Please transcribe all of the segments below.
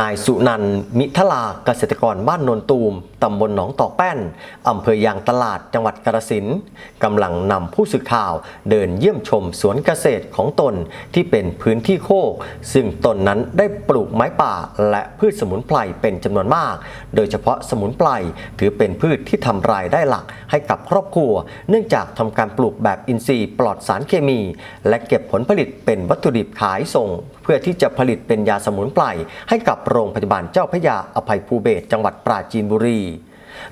นายสุนันท์มิทลาเกษตรกรบ้านโนนตูม ตำบลหนองตอกแป้น อำเภอยางตลาดจังหวัดกาฬสินกำลังนำผู้สื่อข่าว เดินเยี่ยมชมสวนเกษตรของตนที่เป็นพื้นที่โคก ซึ่งตนนั้นได้ปลูกไม้ป่าและพืชสมุนไพรเป็นจำนวนมาก โดยเฉพาะสมุนไพรถือเป็นพืชที่ทำรายได้หลักให้กับครอบครัว เนื่องจากทำการปลูกแบบอินทรีย์ปลอดสารเคมี และเก็บผลผลิตเป็นวัตถุดิบขายส่ง เพื่อที่จะผลิตเป็นยาสมุนไพรให้กับโรงพยาบาลเจ้าพระยาอภัยภูเบศจังหวัดปราจีนบุรี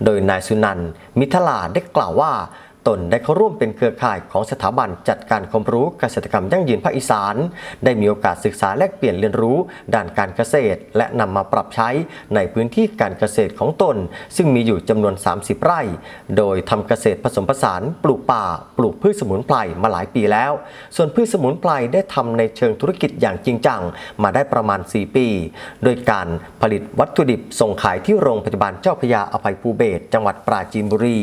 โดยนายสุนันท์มิทลาได้กล่าวว่า ตนได้เข้าร่วมเป็นเครือข่ายของสถาบันจัดการความรู้เกษตรกรรมยั่งยืนภาคอีสาน ได้มีโอกาสศึกษาแลกเปลี่ยนเรียนรู้ด้านการเกษตร และนำมาปรับใช้ในพื้นที่การเกษตรของตน ซึ่งมีอยู่จำนวน 30 ไร่ โดยทำเกษตรผสมผสาน ปลูกป่า ปลูกพืชสมุนไพรมาหลายปีแล้ว ส่วนพืชสมุนไพรได้ทำในเชิงธุรกิจอย่างจริงจังมาได้ประมาณ 4 ปี โดยการผลิตวัตถุดิบส่งขายที่โรงพยาบาลเจ้าพยาอภัยภูเบศจังหวัดปราจีนบุรี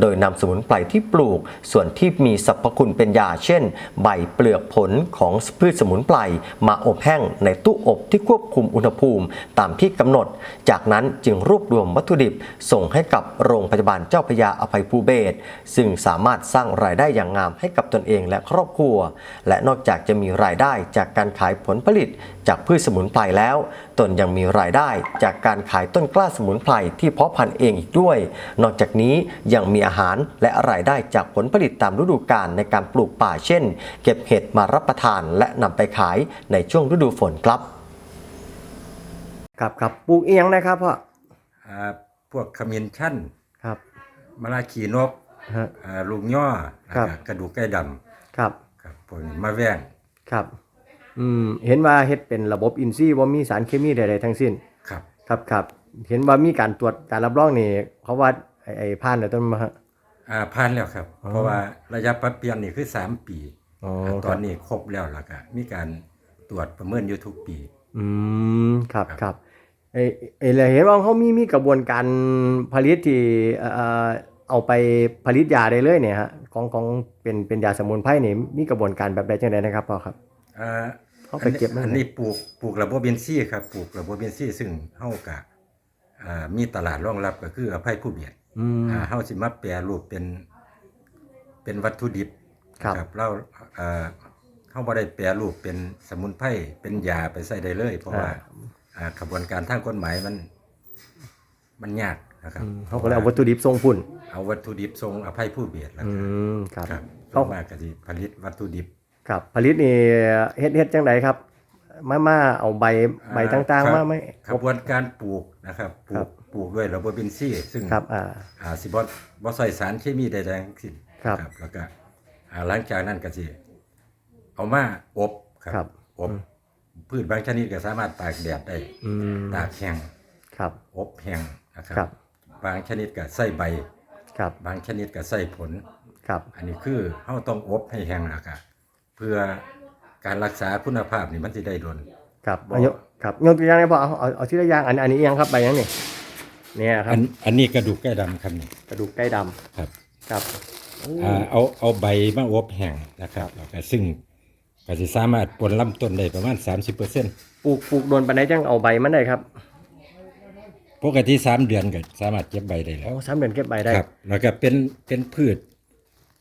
โดยนำสมุนไพรที่ปลูก ส่วนที่มีสรรพคุณเป็นยาเช่น ใบเปลือกผลของพืชสมุนไพรมาอบแห้งในตู้อบที่ควบคุมอุณหภูมิตามที่กำหนด จากนั้นจึงรวบรวมวัตถุดิบ ส่งให้กับโรงพยาบาลเจ้าพยาอภัยภูเบศซึ่งสามารถสร้างรายได้อย่างงามให้กับตนเองและครอบครัว และนอกจากจะมีรายได้จากการขายผลผลิตจากพืชสมุนไพรแล้ว ตนยังมีรายได้จากการขายต้นกล้าสมุนไพรที่เพาะพันธุ์เองอีกด้วย นอกจากนี้ยังมีอาหารและรายได้จากผลผลิตตามฤดูกาลในการปลูกป่าเช่น เก็บเห็ดมารับประทานและนำไปขายในช่วงฤดูฝนครับ ครับครับปลูกเอียงนะครับพ่ออ่าพวกขมิ้นชั่นครับ มะลาขีนกฮะ อ่าลูกย่อครับแล้วก็กระดูกไก่ดครับำครับพวกนี้มาแว่งครับ อืมเห็นว่าเฮ็ดเป็นระบบอินทรีย์ว่ามีสารเคมีใดๆทั้งสิ้น ครับ ครับครับเห็นว่ามีการตรวจการรับรองนี่เขาว่าไอ้ไอ้ผ่านแล้วต้นมาฮะ อ่าผ่านแล้วครับ อ๋อ เพราะว่าระยะปรับเปลี่ยนนี่คือ 3 ปีอ๋ออ่าคตรัอบนนี้ครบแล้วล่ะก็มีการตรวจประเมินอยู่ทุกปี อืมครับครับครับไอ้ไอ้เลยเห็นว่าเขามีมีกระบวนการผลิตที่เอ่อเอาไปผลิตยาได้เลยเนี่ยฮะของของเป็นเป็นยาสมุนไพรนี่มีกระบวนการแบบใดจังไดนะครับพ่อครับ อ่าเขาไปเก็บมันอันนี้ปลูกปลูกระบบเบนซี่ครับปลูกระบบเบนซี่ซึ่งเฮากะอ่ามีตลาดรองรับก็คืออภัยผู้เบียดอืม อ่าเฮาสิมาแปรรูปเป็น เป็นวัตถุดิบครับนะเราเอ่อเฮาบ่ได้แปรรูปเป็นสมุนไพรเป็นยาไปใส่ได้เลย เพราะว่าอ่ากระบวนการทางกฎหมายมัน มันยากนะครับอืมเขาก็เลยเอาวัตถุดิบทรงพุ่น เอาวัตถุดิบทรงอภัยผู้เบียดแล้วอืครับมครับครับเขาเข้ามาก็สิผลิตวัตถุดิบ ครับ ผลิตนี่เฮ็ดเฮ็ดจังไดครับ มามาเอาใบใบต่างครับๆมาไหม กระบวนการปลูกนะครับปลูครักบปลูกด้วยระบบเบนซี่ซึ่งครับอ่า อ่าสิบ่บ่ใส่สารเคมีใดๆทั้งสิ้นครับแล้วก็อ่าหลังจากนั้นก็สิเอามาอบคครัรับ อบพืชบางชนิดก็สามารถตากแดดได้อืมตากแห้งครับ อบแห้งนะครับครับ บางชนิดก็ใส่ใบ ครับบางชนิดก็ใส่ผล ครับอันนี้คือเฮาต้องอบให้แห้งแล้วก็เพื่อการรักษาคุณภาพนี่มันสิได้ดน ครับบ่อันยกครับยกตัวอย่างได้พอเอาเอาเอาทีละอย่างอันอันนี้เอียงครับใบยังนี่ เนี่ยครัอับนอันนี้กระดูกไก่ดำครับนี่กระดูกไก่ดำครับครับโอ้อ่าเอาเอาใบมาอบแห้งนะครับแล้วก็ซึ่งก็สิสามารถปนลำต้นได้ประมาณ 30%ปลูกปลูกโดนปานใดจังเอาใบมันได้ครับปกติ3เดือนก็สามารถเก็บใบได้แล้โอ้ว สามเดือนเก็บใบได้ ครับแล้วก็เป็นเป็นพืช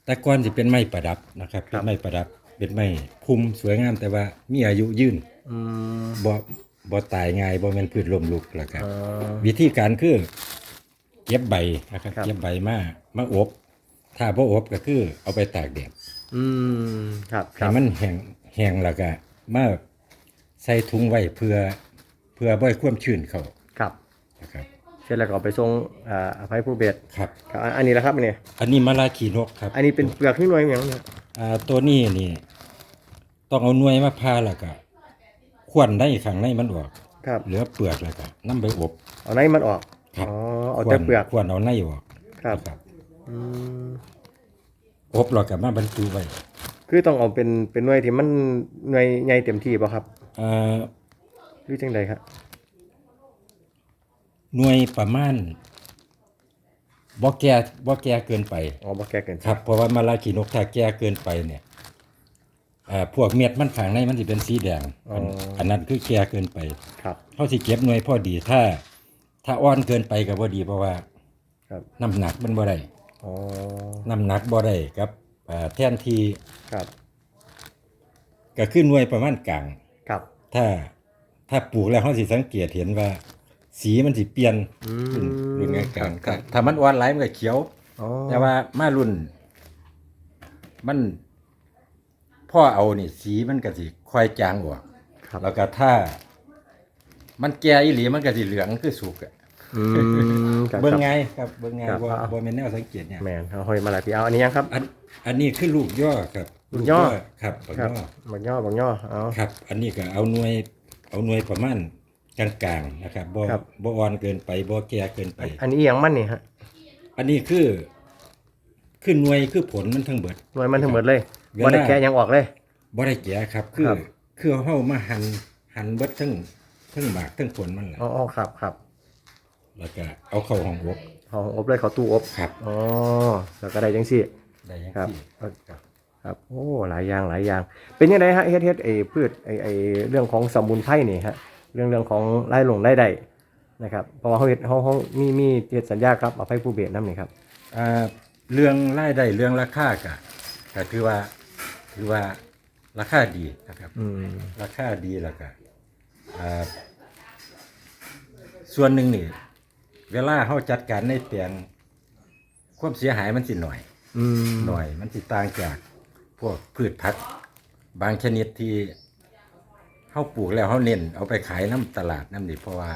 แต่ก่อนสิเป็นไม้ประดับนะครับครัเป็บนไม้ประดับเป็นไม้พุ่มสวยงามแต่ว่ามีอายุยืนอืมบ่ บ่ตายง่ายบ่แม่นพืชล้มลุกแล้วครับอ่าวิธีการคือเก็บใบนะครับครับ เก็บใบมามาอบ ถ้าบ่อบก็คือเอาไปตากแดดอืมครับคให้รับมันแห้งแห้งแล้วก็มาใส่ถุงไว้เพื่อเพื่อบ่ให้ความชื้นเข้าครับนะครับ เสร็จแล้วก็เอาไปส่งอ่าอภัยผู้เบียดครับ ครับอันอันนี้แหละครับอันนี้อันนี้มะลาขีนกครับอันนี้เป็นเปลือกที่หน่วยอย่างนี้อ่าตัวนี้นี่ ต้องเอาหน่วยมาพาแล้วก็ ควนได้ข้างในมันออก ครับ เหลือเปลือกแล้วก็นํไปอบ เอาในมันออกครับ อ๋อเอาแต่เปลือกควรเอาในออกครับนะอืมอบแล้วก็มาบรรจุไว้คือต้องเอาเป็นเป็นหน่วยที่มันหน่วยใหญ่เต็มที่ป่ะครับอ่าหรือจังใดครับหน่วยประมาณบ่แก่บ่แก่เกินไป อ๋อบ่แก่เกินครับ เพราะว่ามาลาขีนกถ้าแก่เกินไปเนี่ย อ่าพวกเม็ดมันข้างในมันสิเป็นสีแดงอันอ๋ออั อันนั้นคือแก่เกินไปครับ เขาสิเก็บหน่วยพอดีถ้า ถ้าอ่อนเกินไปก็บ่ดีเพราะว่าครับ น้ำหนักมันบ่ได้อ๋อ น้ำหนักบ่ได้ครับอ่าแทนที่ครับ ก็คือหน่วยประมาณกลาง ครับ ถ้าถ้าปลูกแล้วเขาสิสังเกตเห็นว่า สีมันสิเปลี่ยนอืรุ่นมรุ่นกลางครับๆถ้ามันอ่อนหลายมันก็เขียว อ๋อแต่ว่ามารุ่น มัน พ่อเอานี่สีมันก็สิค่อยจางออกครับแล้วก็ถ้า มันแก่อีหลีมันก็สิเหลืองคือสุกอะอืมครับ เบิ่งไงครับเบิ่งไงครับบ่เอาบ่แม่นแนวสังเกตเนี่ยแมนเอาห้อยมาหลายปีเอาอันนี้ยังครับ อันอันนี้คือลูกย่อครับลูกย่อ ครับลูกครับย่อบักย่อบักย่อเอา ครับ อันนี้ก็เอาหน่วยเอาหน่วยประมาณกลางๆนะครับบ่ครับ บ่อ่อนเกินไปบ่แก่เกินไป อันนี้ยังมันนี่ฮะอันนี้คือคือหน่วยคือผลมันทั้งเบิดหน่วยมันทั้งหมดเลยเวลา บ่ได้แกะยังออกเลย บ่ได้แก่ครับ คือ ครับ คือเฮามาหั่นหั่นเบิดทั้งทั้งหมากทั้งผลมันแหละอ๋ออ๋อครับครับแล้วก็เอาเข้าห้องอบเอาอบเลยเขาตู้อบครับอ๋อแล้วก็ได้จังซี่ ได้ยังครับ ที่ครับครับโอ้หลายอย่างหลายอย่าง เป็นยังไงฮะเฮ็ดเฮ็ดไอ้พืชไอ้ไอ้เรื่องของสมุนไพรนี่ฮะเรื่องเรื่องของไร่ลงไร่ใดนะครับเพราะว่าเขาเฮ็ดเขาเขามีมีเฮ็ดสัญญาครับอภัยผู้เบสน้ำนี่ครับอ่าเรื่องรายได้เรื่องราคาก็ก็ถือว่า ถือว่าราคาดีนะครับ อืมราคาดีแล้วก็อ่าส่วนหนึ่งนี่เวลาเขาจัดการในแปลงความเสียหายมันสิหน่อย อืมหน่อย มันสิต่างจากพวกพืชผักบางชนิดที่เขาปลูกแล้วเขาเน้นเอาไปขายน้ำตลาดน้ำนี่เพราะว่า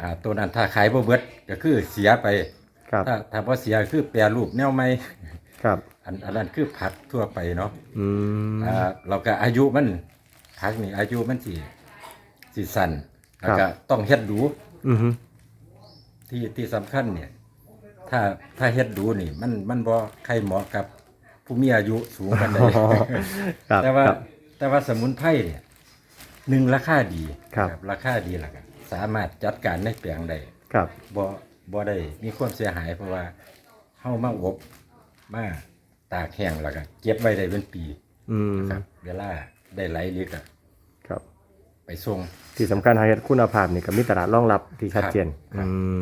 อ่าตัวนั้นถ้าขายบ่เบิดก็คือเสียไป ครับถ้าถ้าบ่เสียคือแปรรูปแนวใหม่ ครับ อันอันนั้นคือผักทั่วไปเนาะอืม อ่าเราก็อายุมันผักนี่อายุมันสิสิสั้นแล้วครัก็บต้องเฮ็ดดูอือฮึที่ที่สำคัญเนี่ย ถ้าถ้าเฮ็ดดูนี่ มันมันบ่ใครเหมาะกับผู้มีอายุสูงกันได้ครับแต่ว่าครับ แต่ว่าสมุนไพรเนี่ยหนึ่งราคาดีครับ ราคาดีแล้วกันสามารถจัดการในแปลงได้ครับ บ่บ่ได้มีความเสียหายเพราะว่าเฮามาอบมา ตากแห้งแล้วก็เก็บไว้ได้เป็นปีอืมครับ เวลาได้ไหลหรือก็ครับ ไปส่ง ที่สำคัญหาเฮ็ดคุณภาพนี่ก็มีตลาดรองรับที่ชัดเจนครับ อืม